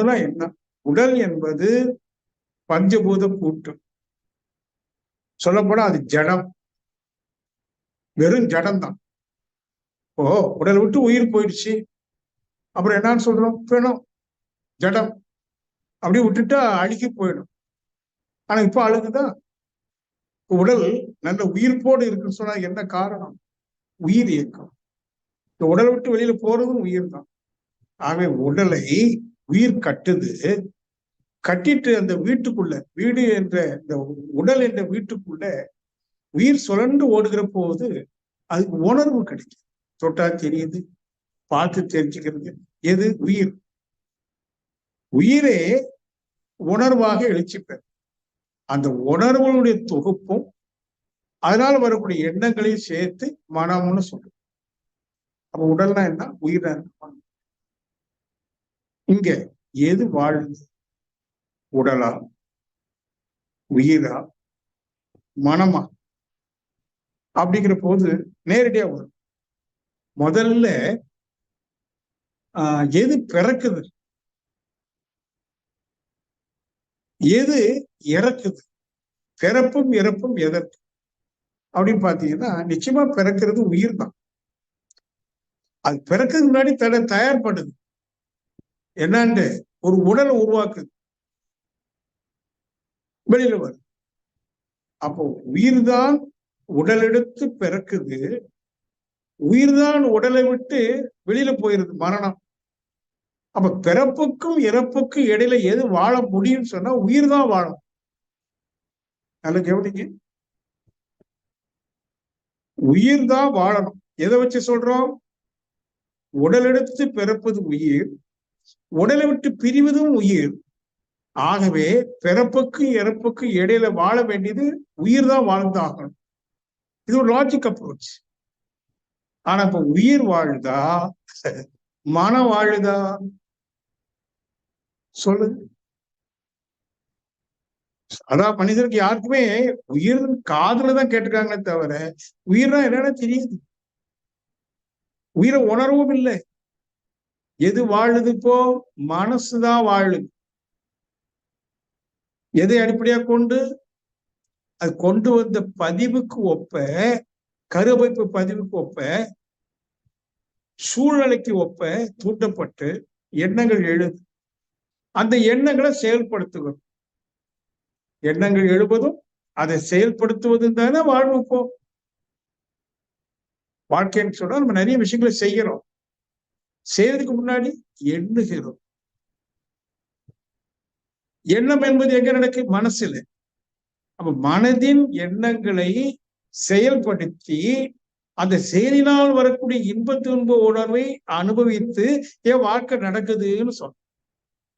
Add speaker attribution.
Speaker 1: என்ன? உடல் என்பது பஞ்சபூத கூட்டு சொல்லப்போனா அது ஜடம். வெறும் ஜடம் தான் ஓ உடல் விட்டு உயிர் போயிடுச்சு. அப்புறம் என்னன்னு சொல்றோம்? பிணம் ஜடம். அப்படியே விட்டுட்டா அழுகி போயிடும். ஆனா இப்ப அழுகுதான் உடல் நல்ல உயிர்ப்போடு இருக்குன்னு சொன்னா என்ன காரணம்? உயிர் இயக்கம். இந்த உடல் விட்டு வெளியில போறதும் உயிர் தான் ஆகவே உடலை உயிர் கட்டுது கட்டிட்டு அந்த வீட்டுக்குள்ள வீடு என்ற இந்த உடல் என்ற வீட்டுக்குள்ள உயிர் சுழண்டு ஓடுகிற போது அதுக்கு உணர்வு கிடைக்கும் தொட்டா தெரியுது பார்த்து தெரிஞ்சுக்கிறது எது? உயிர். உயிரே உணர்வாக எழுச்சி பெறும் அந்த உணர்வுகளுடைய தொகுப்பும் அதனால வரக்கூடிய எண்ணங்களையும் சேர்த்து மனம்னு சொல்றோம் அப்ப உடல்னா என்ன? உயிரா என்ன? இங்க எது வாழுது உடலா? உயிரா? மனமா? அப்படிங்கிற போது நேரடியா வரும். முதல்ல ஆஹ் எது பிறக்குது? எது இறக்குது? பிறப்பும் இறப்பும் எதற்கு? அப்படின்னு பாத்தீங்கன்னா நிச்சயமா பிறக்கிறது உயிர் தான் அது பிறக்கிறது முன்னாடி தன்னை தயார்படுது என்னண்டு? ஒரு உடலை உருவாக்குது வெளியில வருது அப்போ உயிர் தான் உடல் எடுத்து பிறக்குது. உயிர் தான் உடலை விட்டு வெளியில போயிருது மரணம். அப்ப பிறப்புக்கும் இறப்புக்கும் இடையில எது வாழ முடியும்னு சொன்னா உயிர் தான் வாழும். நல்ல கவனிங்க உயிர் தான் வாழணும். எதை வச்சு சொல்றோம்? உடல் எடுத்து பிறப்பது உயிர். உடலை விட்டு பிரிவதும் உயிர். ஆகவே பிறப்புக்கு இறப்புக்கு இடையில வாழ வேண்டியது உயிர் தான் வாழ்ந்தாகணும். இது ஒரு லாஜிக் அப்ரோச் ஆனா இப்ப உயிர் வாழுதா மனம் வாழுதா சொல்லுங்க அதான் மனிதருக்கு யாருக்குமே உயிர் காதுல தான் கேட்டிருக்காங்களே தவிர உயிர்னா என்னன்னா தெரியுது. உயிரை உணர்வும் இல்லை. எது வாழுது இப்போ மனசுதான் வாழுது. எதை அடிப்படையா கொண்டு? அது கொண்டு வந்த பதிவுக்கு ஒப்ப கருவைப்பு பதிவுக்கு ஒப்ப சூழ்நிலைக்கு ஒப்ப தூண்டப்பட்டு எண்ணங்கள் எழுது. அந்த எண்ணங்களை செயல்படுத்துகிறோம் எண்ணங்கள் எழுவதும் அதை செயல்படுத்துவதும் தானே வாழ்வுப்போம் வாழ்க்கைன்னு சொன்னா நம்ம நிறைய விஷயங்களை செய்கிறோம். செய்யறதுக்கு முன்னாடி எண்ணுகிறோம். எண்ணம் என்பது எங்க நடக்கு? மனசுல. அப்ப மனதின் எண்ணங்களை செயல்படுத்தி அந்த செயலினால் வரக்கூடிய இன்ப துன்ப உணர்வை அனுபவித்து என் வாழ்க்கை நடக்குதுன்னு சொன்ன